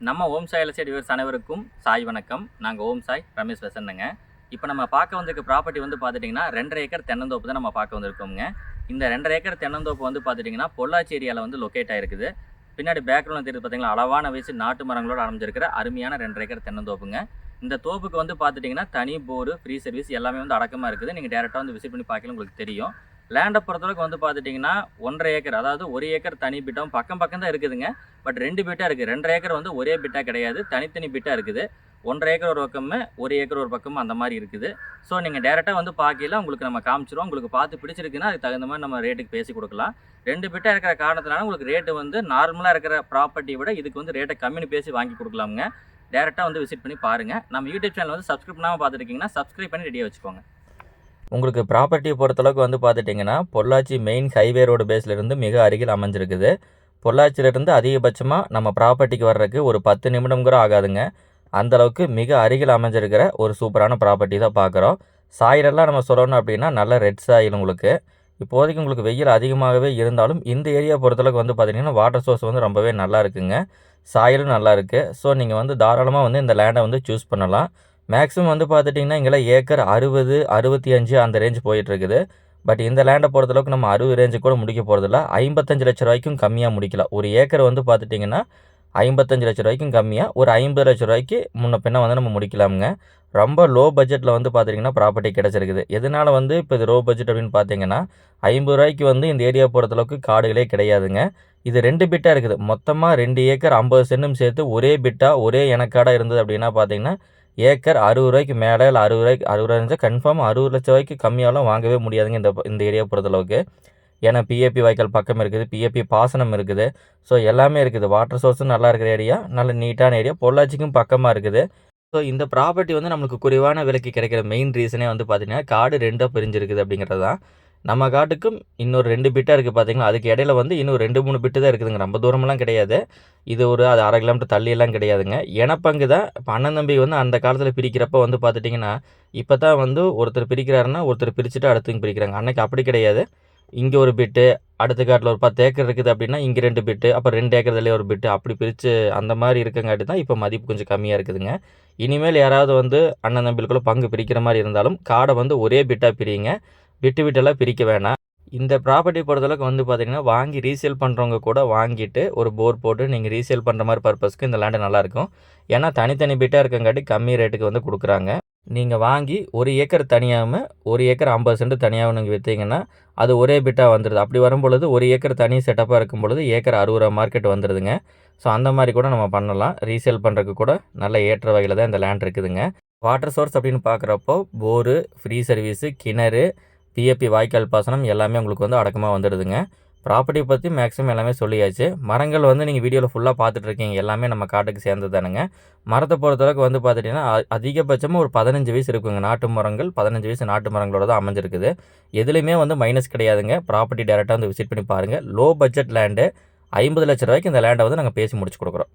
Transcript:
நம்ம ஓம் சாய் எலசைட் விவர்ஸ் அனைவருக்கும் சாய் வணக்கம். நாங்கள் ஓம் சாய் ரமேஷ் வசந்தங்க. இப்போ நம்ம பார்க்க வந்திருக்க ப்ராப்பர்ட்டி வந்து பார்த்துட்டிங்கன்னா ரெண்டரை ஏக்கர் தென்னந்தோப்பு தான் நம்ம பார்க்க வந்திருக்கோங்க இந்த ரெண்டரை ஏக்கர் தென்னந்தோப்பு வந்து பார்த்துட்டிங்கன்னா பொள்ளாச்சி ஏரியாவில் வந்து லொக்கேட் ஆயிருக்குது. பின்னாடி பேக்ரவுண்ட் தெரியுது பார்த்தீங்கன்னா அளவான வயசு நாட்டு மரங்களோட அமைஞ்சிருக்கிற அருமையான ரெண்டரை ஏக்கர் தென்னந்தோப்புங்க. இந்த தோப்புக்கு வந்து பார்த்துட்டிங்கன்னா தனி போர் ஃப்ரீ சர்வீஸ் எல்லாமே வந்து அடக்கமாக இருக்குது. நீங்கள் டேரெக்டாக வந்து விசிட் பண்ணி பார்க்கல உங்களுக்கு தெரியும். லேண்டை பொறுத்தளவுக்கு வந்து பார்த்துட்டிங்கன்னா ஒன்றரை ஏக்கர் அதாவது ஒரு ஏக்கர் தனி பிட்டம் பக்கம் பக்கம் தான் இருக்குதுங்க. பட் ரெண்டு பிட்டாக இருக்குது ரெண்டரை ஏக்கர் வந்து ஒரே பிட்டாக கிடையாது. தனித்தனி பிட்டாக இருக்குது. ஒன்றரை ஏக்கர் ஒரு பக்கமும் ஒரு ஏக்கர் ஒரு பக்கமும் அந்த மாதிரி இருக்குது. ஸோ நீங்கள் டேரெக்டாக வந்து பார்க்கல உங்களுக்கு நம்ம காமிச்சிருவோம். உங்களுக்கு பார்த்து பிடிச்சிருக்குன்னா அதுக்கு தகுந்த மாதிரி நம்ம ரேட்டுக்கு பேசி கொடுக்கலாம். ரெண்டு பிட்டாக இருக்கிற காரணத்தினால உங்களுக்கு ரேட்டு வந்து நார்மலாக இருக்கிற ப்ராப்பர்ட்டி விட இதுக்கு வந்து ரேட்டை கம்மின்னு பேசி வாங்கி கொடுக்கலாமுங்க. டேரெக்டாக வந்து விசிட் பண்ணி பாருங்கள் நம்ம யூடியூப் சேனல் வந்து சப்ஸ்கிரைப் பண்ணாமல் பார்த்துருக்கீங்கன்னா சப்ஸ்கிரைப் பண்ணி ரெடியாக வச்சுக்கோங்க. உங்களுக்கு ப்ராப்பர்ட்டியை பொறுத்தளவுக்கு வந்து பார்த்துட்டிங்கன்னா பொள்ளாச்சி மெயின் ஹைவே ரோடு பேஸ்லேருந்து மிக அருகில் அமைஞ்சிருக்குது. பொள்ளாச்சியிலேருந்து அதிகபட்சமாக நம்ம ப்ராப்பர்ட்டிக்கு வர்றதுக்கு ஒரு பத்து நிமிடம் கூட ஆகாதுங்க. அந்தளவுக்கு மிக அருகில் அமைஞ்சிருக்கிற ஒரு சூப்பரான ப்ராப்பர்ட்டி தான் பார்க்குறோம். சாயிலெல்லாம் நம்ம சொல்லணும் அப்படின்னா நல்ல ரெட் சாயில் உங்களுக்கு. இப்போதைக்கு உங்களுக்கு வெயில் அதிகமாகவே இருந்தாலும் இந்த ஏரியா பொறுத்தளவுக்கு வந்து பார்த்திங்கன்னா வாட்டர் சோர்ஸ் வந்து ரொம்பவே நல்லா இருக்குங்க. சாயிலும் நல்லா இருக்குது ஸோ நீங்கள் வந்து தாராளமாக வந்து இந்த லேண்டை வந்து சூஸ் பண்ணலாம். மேக்ஸிமம் வந்து பார்த்துட்டிங்கன்னா இங்கெல்லாம் ஏக்கர் அறுபது அறுபத்தி அஞ்சு அந்த ரேஞ்ச் போயிட்டுருக்குது. பட் இந்த லேண்டை பொறுத்தளவுக்கு நம்ம அறுபது ரேஞ்சு கூட முடிக்க போகிறதில்ல ஐம்பத்தஞ்சு லட்ச ரூபாய்க்கும் கம்மியாக முடிக்கலாம். ஒரு ஏக்கர் வந்து பார்த்துட்டிங்கன்னா ஐம்பத்தஞ்சு லட்ச ரூபாய்க்கும் கம்மியாக ஒரு ஐம்பது லட்ச ரூபாய்க்கு முன்ன பின்ன வந்து நம்ம முடிக்கலாமுங்க. ரொம்ப லோ பட்ஜெட்டில் வந்து பார்த்திங்கன்னா ப்ராப்பர்ட்டி கிடச்சிருக்குது. எதனால் வந்து இப்போ இது லோ பட்ஜெட் அப்படின்னு பார்த்தீங்கன்னா ஐம்பது ரூபாய்க்கு வந்து இந்த ஏரியா பொறுத்தளவுக்கு காடுகளே கிடையாதுங்க. இது ரெண்டு பிட்டாக இருக்குது. மொத்தமாக ரெண்டு ஏக்கர் ஐம்பது சென்டும் சேர்த்து ஒரே பிட்டாக ஒரே எனக்காடாக இருந்தது அப்படின்னா பார்த்தீங்கன்னா ஏக்கர் அறுபது ரூபாய்க்கு மேலே இல்லை அறுபது ரூபாய்க்கு அறுபது ரூபாய் கன்ஃபார்ம் அறுபது லட்ச ரூபாய்க்கு கம்மியாலாம் வாங்கவே முடியாதுங்க இந்த இந்த ஏரியா பொறுத்தளவுக்கு. ஏன்னா பிஏபி வாய்க்கால் பக்கம் இருக்குது பிஏபி பாசனம் இருக்குது. ஸோ எல்லாமே இருக்குது. வாட்டர் சோர்ஸும் நல்லா இருக்கிற ஏரியா நல்ல நீட்டான ஏரியா பொள்ளாச்சிக்கும் பக்கமாக இருக்குது. ஸோ இந்த ப்ராப்பர்ட்டி வந்து நம்மளுக்கு குறைவான விலைக்கு கிடைக்கிற மெயின் ரீசனே வந்து பார்த்திங்கன்னா காடு ரெண்டாக பிரிஞ்சிருக்குது அப்படிங்கிறது தான் நம்ம காட்டுக்கும் இன்னொரு ரெண்டு பிட்டாக இருக்குது பார்த்தீங்களா அதுக்கு இடையில வந்து இன்னும் ரெண்டு மூணு பிட்டு தான் இருக்குதுங்க. ரொம்ப தூரமெல்லாம் கிடையாது. இது ஒரு அது அரை கிலோமீட்டர் தள்ளியெல்லாம் கிடையாதுங்க. எனப்பங்கு தான் இப்போ அண்ணன் தம்பி வந்து அந்த காலத்தில் பிரிக்கிறப்ப வந்து பார்த்துட்டிங்கன்னா இப்போ தான் வந்து ஒருத்தர் பிரிக்கிறாருன்னா ஒருத்தர் பிரிச்சுட்டு அடுத்தவங்க பிரிக்கிறாங்க. அன்னைக்கு அப்படி கிடையாது. இங்கே ஒரு பிட்டு அடுத்த காட்டில் ஒரு பத்து ஏக்கர் இருக்குது அப்படின்னா இங்கே ரெண்டு பிட்டு அப்புறம் ரெண்டு ஏக்கர்லேயே ஒரு பிட்டு அப்படி பிரித்து அந்த மாதிரி இருக்கங்காட்டி தான் இப்போ மதிப்பு கொஞ்சம் கம்மியாக இருக்குதுங்க. இனிமேல் யாராவது வந்து அண்ணன் தம்பிகளுக்குள்ள பங்கு பிரிக்கிற மாதிரி இருந்தாலும் காடை வந்து ஒரே பிட்டாக பிரியுங்க. விட்டு விட்டெல்லாம் பிரிக்க வேணாம். இந்த ப்ராப்பர்ட்டி பொறுத்தளவுக்கு வந்து பார்த்திங்கன்னா வாங்கி ரீசேல் பண்ணுறவங்க கூட வாங்கிட்டு ஒரு போர் போட்டு நீங்கள் ரீசேல் பண்ணுற மாதிரி பர்பஸ்க்கு இந்த லேண்டு நல்லாயிருக்கும். ஏன்னா தனித்தனி பிட்டாக இருக்கங்காட்டி கம்மி ரேட்டுக்கு வந்து கொடுக்குறாங்க. நீங்கள் வாங்கி ஒரு ஏக்கர் தனியாகவும் ஒரு ஏக்கர் ஐம்பது சென்ட் தனியாகவும் நீங்கள் விற்றீங்கன்னா அது ஒரே பிட்டாக வந்துடுது அப்படி வரும்பொழுது ஒரு ஏக்கர் தனி செட்டப்பாக இருக்கும் பொழுது ஏக்கர் அறுபது ரூபா மார்க்கெட் வந்துடுதுங்க ஸோ அந்த மாதிரி கூட நம்ம பண்ணலாம். ரீசேல் பண்ணுறதுக்கு கூட நல்ல ஏற்ற வகையில் தான் இந்த லேண்ட் இருக்குதுங்க. வாட்டர் சோர்ஸ் அப்படின்னு பார்க்குறப்போ போரு ஃப்ரீ சர்வீஸு கிணறு பிஏபி வாய்க்கால் பாசனம் எல்லாமே உங்களுக்கு வந்து அடக்கமாக வந்துடுதுங்க. ப்ராப்பர்ட்டி பற்றி மேக்ஸிமம் எல்லாமே சொல்லியாச்சு. மரங்கள் வந்து நீங்கள் வீடியோவில் ஃபுல்லாக பார்த்துட்ருக்கீங்க எல்லாமே நம்ம காட்டுக்கு சேர்ந்து தானுங்க மரத்தை பொறுத்தளவுக்கு வந்து பார்த்துட்டிங்கன்னா அதிகபட்சமாக ஒரு பதினஞ்சு வயசு இருக்குங்க. நாட்டு மரங்கள் பதினஞ்சு வயசு நாட்டு மரங்களோட தான் அமைஞ்சிருக்குது. எதுலேயுமே வந்து மைனஸ் கிடையாதுங்க. ப்ராப்பர்ட்டி டேரெக்டாக வந்து விசிட் பண்ணி பாருங்கள் லோ பட்ஜெட் லேண்டு ஐம்பது லட்ச ரூபாய்க்கு இந்த லேண்டை வந்து நாங்கள் பேசி முடிச்சு கொடுக்குறோம்.